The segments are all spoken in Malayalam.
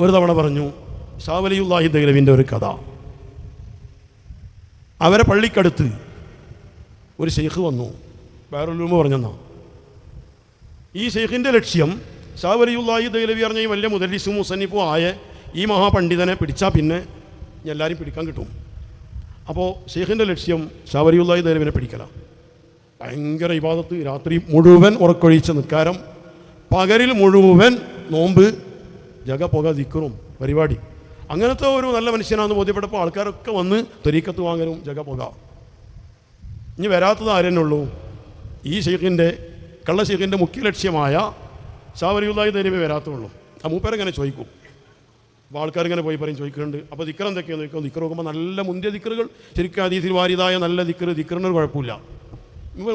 ഒരു തവണ പറഞ്ഞു ഷാവലിയുല്ലാഹി ദൈലവിന്റെ ഒരു കഥ. അവരെ പള്ളിക്കടുത്ത് ഒരു ഷെയ്ഖ് വന്നു. വേറൊരു പറഞ്ഞെന്നാ. ഈ ഷെയ്ഖിന്റെ ലക്ഷ്യം ഷാവലിയുല്ലാഹി ദൈലവി പറഞ്ഞ ഈ വലിയ മുതലിസും മുസന്നിഫും ആയ ഈ മഹാപണ്ഡിതനെ പിടിച്ചാൽ പിന്നെ എല്ലാവരും പിടിക്കാൻ കിട്ടും. അപ്പോൾ ഷെയ്ഖിന്റെ ലക്ഷ്യം ഷാവലിയുല്ലാഹി ദൈലവിനെ പിടിക്കലാണ് ഭയങ്കര ഇബാദത്ത്. രാത്രി മുഴുവൻ ഉറക്കൊഴിച്ച നിൽക്കാരം പകലിൽ മുഴുവൻ നോമ്പ് ജഗ പുക ദിക്കറും പരിപാടി. അങ്ങനത്തെ ഒരു നല്ല മനുഷ്യനാണെന്ന് ബോധ്യപ്പെട്ടപ്പോൾ ആൾക്കാരൊക്കെ വന്ന് തൊരീക്കത്ത് വാങ്ങലും ജഗ പുക. ഇനി വരാത്തത് ആരെന്നുള്ളൂ ഈ ഷെയ്ഖിന്റെ കള്ള മുഖ്യ ലക്ഷ്യമായ ഷാവരിയുള്ളായി തരുമേ വരാത്തുള്ളൂ. ആ മൂപ്പരെങ്ങനെ ചോദിക്കും. അപ്പോൾ ആൾക്കാരിങ്ങനെ പോയി പറയും ചോദിക്കുന്നുണ്ട്. അപ്പോൾ ദിക്കർ എന്തൊക്കെയാണ് ചോദിക്കും. ദിക്കർ നോക്കുമ്പോൾ നല്ല മുന്തിയ ദിക്കറുകൾ ശരിക്കും അതീതിൽ വാരിതായ നല്ല ദിക്കർ ദിക്കറിനൊരു കുഴപ്പമില്ല.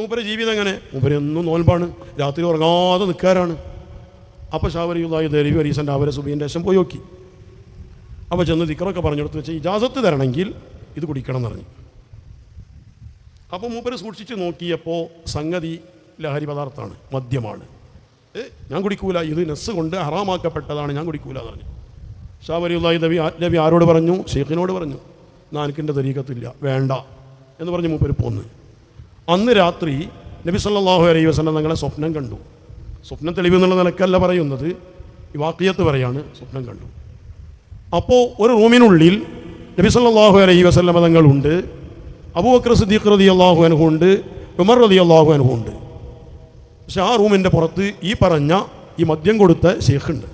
മൂപ്പരെ ജീവിതം മൂപ്പര് എന്നും നോൽപ്പാണ് രാത്രി ഉറങ്ങാതെ നിൽക്കാറാണ് അപ്പോൾ ഷാവരിയുള്ളായി ദേവി അരീസന്റെ അവരെ സുബീന്റെ ശേഷം പോയി നോക്കി. അപ്പോൾ ചെന്ന് ദിക്കറൊക്കെ പറഞ്ഞെടുത്ത് വെച്ച് ഇജാസത്ത് തരണമെങ്കിൽ ഇത് കുടിക്കണം എന്ന് പറഞ്ഞു അപ്പോൾ മൂപ്പര് സൂക്ഷിച്ച് നോക്കിയപ്പോൾ സംഗതി ലഹരി പദാർത്ഥമാണ് മദ്യമാണ്. ഞാൻ കുടിക്കൂല ഇത് നെസ് കൊണ്ട് ഹറാമാക്കപ്പെട്ടതാണ് ഞാൻ കുടിക്കൂല എന്ന് പറഞ്ഞു ഷാവരിയുള്ളാഹി നബി നബി ആരോട് പറഞ്ഞു? ഷെയ്ഖിനോട് പറഞ്ഞു നാനക്കിന്റെ തരീക്കത്തില്ല വേണ്ട എന്ന് പറഞ്ഞ് മൂപ്പര് പോന്ന്. അന്ന് രാത്രി നബി സല്ലാഹു അലൈഹി തങ്ങളെ സ്വപ്നം കണ്ടു. സ്വപ്നം തെളിവ് എന്നുള്ള നിലക്കല്ല പറയുന്നത്. ഈ വാക്യത്ത് പറയാണ് സ്വപ്നം കണ്ടു. അപ്പോൾ ഒരു റൂമിനുള്ളിൽ നബി സല്ലല്ലാഹു അലൈഹി വസല്ലം തങ്ങളുണ്ട്. അബൂബക്കർ സിദ്ദീഖ് റതി അള്ളാഹു അനുഹുണ്ട് ഉമർ റതി അള്ളാഹു അനുഹുണ്ട് പക്ഷെ ആ റൂമിന്റെ പുറത്ത് ഈ പറഞ്ഞ ഈ മദ്യം കൊടുത്ത ഷെയ്ഖുണ്ട്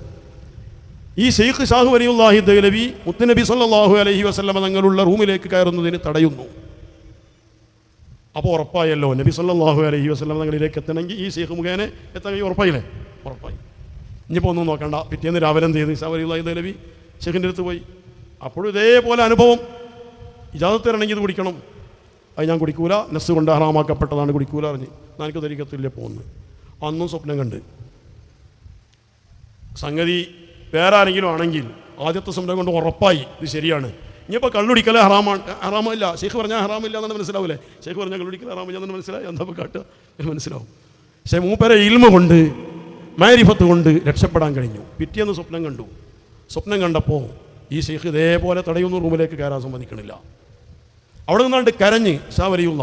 ഈ ഷെയ്ഖ് ഷാഹു വലിയുല്ലാഹി ദൈലവി മുത്തുനബി സല്ലാഹു അലഹി വസല്ലമ തങ്ങളുള്ള റൂമിലേക്ക് കയറുന്നതിന് തടയുന്നു. അപ്പോൾ ഉറപ്പായല്ലോ നബി സല്ലാഹു അലൈഹി വസ്ലം തങ്ങളിലേക്ക് എത്തണമെങ്കിൽ ഈ ഷെയ്ഖ് മുഖേന എത്തണമെങ്കിൽ ഉറപ്പായില്ലേ? ഉറപ്പായി. ഇനിയിപ്പോൾ ഒന്നും നോക്കണ്ട. പിറ്റേന്ന് രാവിലെ എന്ത് ചെയ്തു? ഷാഹു നബി ഷെഖിന്റെ അടുത്ത് പോയി. അപ്പോഴും ഇതേപോലെ അനുഭവം. ഇജാദത്ത് തരണമെങ്കിൽ ഇത് കുടിക്കണം. അത് ഞാൻ കുടിക്കൂല. നെസ് കൊണ്ട് ഹറാമാക്കപ്പെട്ടതാണ് കുടിക്കൂല അറിഞ്ഞ് എനിക്ക് ധരിക്കത്തില്ല പോകുന്നു അന്നും സ്വപ്നം കണ്ട്. സംഗതി വേറെ ആരെങ്കിലും ആണെങ്കിൽ ആദ്യത്തെ സ്വപ്നം കൊണ്ട് ഉറപ്പായി. ഇത് ശരിയാണ്. ഇനിയിപ്പോൾ കള്ളുടിക്കലേ ഹറാമാണ്. ഹറാമില്ല. ഷെയ്ഖ് പറഞ്ഞാൽ ഹറാമില്ല എന്നാണ് മനസ്സിലാവില്ലേ ഷെയ്ഖ് പറഞ്ഞാൽ കള്ളുടിക്കൽ ഹറാമില്ല എന്നാണ് മനസ്സിലായി എന്താ കാട്ടുക മനസ്സിലാവും. പക്ഷേ മൂപ്പരെ ഇൽമ കൊണ്ട് മാരിഫത്ത് കൊണ്ട് രക്ഷപ്പെടാൻ കഴിഞ്ഞു. പിറ്റേന്ന് സ്വപ്നം കണ്ടു. സ്വപ്നം കണ്ടപ്പോൾ ഈ ഷെയ്ഖ് ഇതേപോലെ തടയുന്ന റൂമിലേക്ക് കയറാൻ സമ്മതിക്കണില്ല. അവിടെ നിന്നാണ്ട് കരഞ്ഞ് ഷാവലിയുള്ള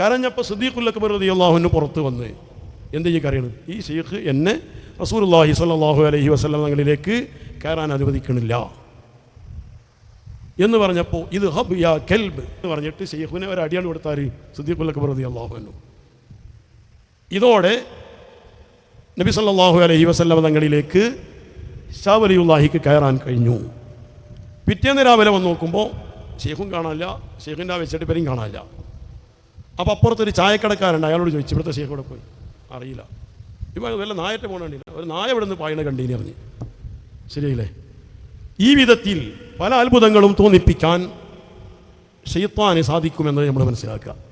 കരഞ്ഞപ്പോൾ സദീഖുല്ലക്ക് വെറുതെ അള്ളാഹുവിന് പുറത്ത് വന്ന് എന്ത് ഈ കരയണ്? ഈ ഷെയ്ഖ് എന്നെ റസൂലുള്ളാഹി സ്വല്ലല്ലാഹു അലൈഹി വസല്ലം തങ്ങളിലേക്ക് കയറാൻ അനുവദിക്കണില്ല. എന്ന് പറഞ്ഞപ്പോൾ ഇത് ഹബ് യാ കെൽബ് എന്ന് പറഞ്ഞിട്ട് ഷെയ്ഖുവിനെ ഒരു അടിയാണ് കൊടുത്താൽ സദീഖുല്ലക്ക് പ്രതി അള്ളാഹുനു ഇതോടെ നബി സല്ലാഹു അലൈഹി വസല്ലം തങ്ങളിലേക്ക് ഷാവലിയുല്ലാഹിക്ക് കയറാൻ കഴിഞ്ഞു. പിറ്റേന്ന് രാവിലെ വന്ന് നോക്കുമ്പോൾ ഷെയ്ഖും കാണാനില്ല ഷെയ്ഖിന്റെ ആ വെച്ചിട്ട് പേരും കാണാനില്ല. അപ്പോൾ അപ്പുറത്തൊരു ചായക്കടക്കാരുണ്ട് അയാളോട് ചോദിച്ചു ഇവിടുത്തെ ഷെയ്ഖ് ഇവിടെ പോയി? അറിയില്ല. ഇപ്പോൾ വല്ല നായത്തെ പോകണില്ല ഒരു നായ ഇവിടെ നിന്ന് പായണ കണ്ടീനി അറിഞ്ഞ് ശരിയല്ലേ ഈ വിധത്തിൽ പല അത്ഭുതങ്ങളും തോന്നിപ്പിക്കാൻ ഷെയ്ത്താന് സാധിക്കുമെന്ന് നമ്മൾ മനസ്സിലാക്കുക.